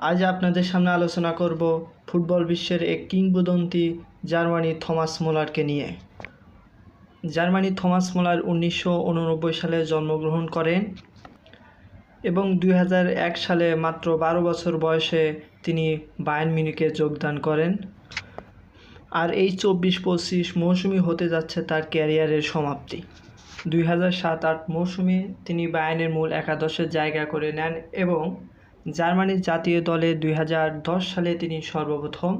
আজ আপনাদের সামনে আলোচনা করব ফুটবল বিশ্বের এক কিংবদন্তি জার্মানি থমাস মোলারকে নিয়ে। জার্মানি থমাস মোলার উনিশশো উননব্বই সালে জন্মগ্রহণ করেন এবং দুই হাজার এক সালে মাত্র বারো বছর বয়সে তিনি বায়ার্ন মিউনিকে যোগদান করেন। আর এই চব্বিশ পঁচিশ মৌসুমি হতে যাচ্ছে তার ক্যারিয়ারের সমাপ্তি। দুই হাজার সাত আট মৌসুমে তিনি বায়ার্নের মূল একাদশে জায়গা করে নেন এবং জার্মানির জাতীয় দলে দুই হাজার দশ সালে তিনি সর্বপ্রথম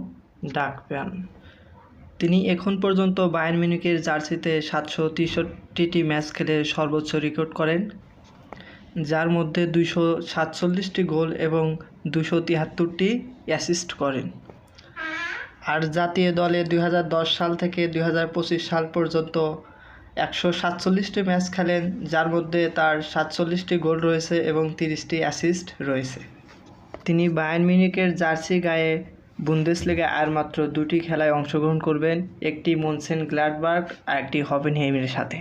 ডাক পান। তিনি এখন পর্যন্ত বায়ার্ন মিউনিকের জার্সিতে সাতশো তেষট্টিটি ম্যাচ খেলে সর্বোচ্চ রেকর্ড করেন, যার মধ্যে দুইশো সাতচল্লিশটি গোল এবং দুশো তিয়াত্তরটি অ্যাসিস্ট করেন। আর জাতীয় দলে দুই হাজার দশ সাল থেকে দুই হাজার পঁচিশ সাল পর্যন্ত একশো সাতচল্লিশটি ম্যাচ খেলেন, যার মধ্যে তার সাতচল্লিশটি গোল রয়েছে এবং তিরিশটি অ্যাসিস্ট রয়েছে। তিনি বায়ার্ন মিউনিকের জার্সি গায়ে বুন্দেসলিগায় আর মাত্র দুটি খেলায় অংশগ্রহণ করবেন, একটি মনসেন গ্ল্যাডবার্গ আর একটি হবেন হবেনহেইমের সাথে।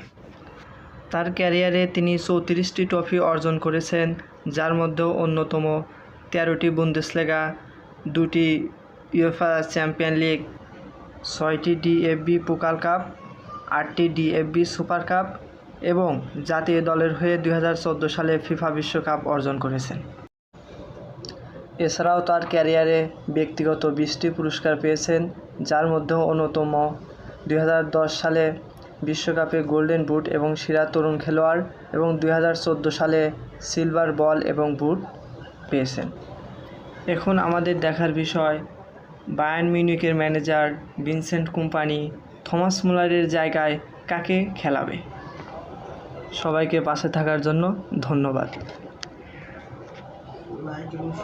তার ক্যারিয়ারে তিনি চৌত্রিশটি ট্রফি অর্জন করেছেন, যার মধ্যেও অন্যতম তেরোটি বুন্দেসলিগা, দুটি ইউএফা চ্যাম্পিয়ন লিগ, ছয়টি ডিএফবি পোকাল কাপ, আটটি ডিএফবি সুপার কাপ এবং জাতীয় দলের হয়ে দু হাজার চোদ্দ সালে ফিফা বিশ্বকাপ অর্জন করেছেন। এছাড়াও তার ক্যারিয়ারে ব্যক্তিগত বিশটি পুরস্কার পেয়েছেন, যার মধ্যে অন্যতম। দুই হাজার দশ সালে বিশ্বকাপে গোল্ডেন বুট এবং সেরা তরুণ খেলোয়াড় এবং দুই হাজার চোদ্দ সালে সিলভার বল এবং বুট পেয়েছেন। এখন আমাদের দেখার বিষয় বায়ান মিউনিকের ম্যানেজার ভিনসেন্ট কোম্পানি থমাস মুলারের জায়গায় কাকে খেলাবে? সবাইকে পাশে থাকার জন্য ধন্যবাদ। 来中学。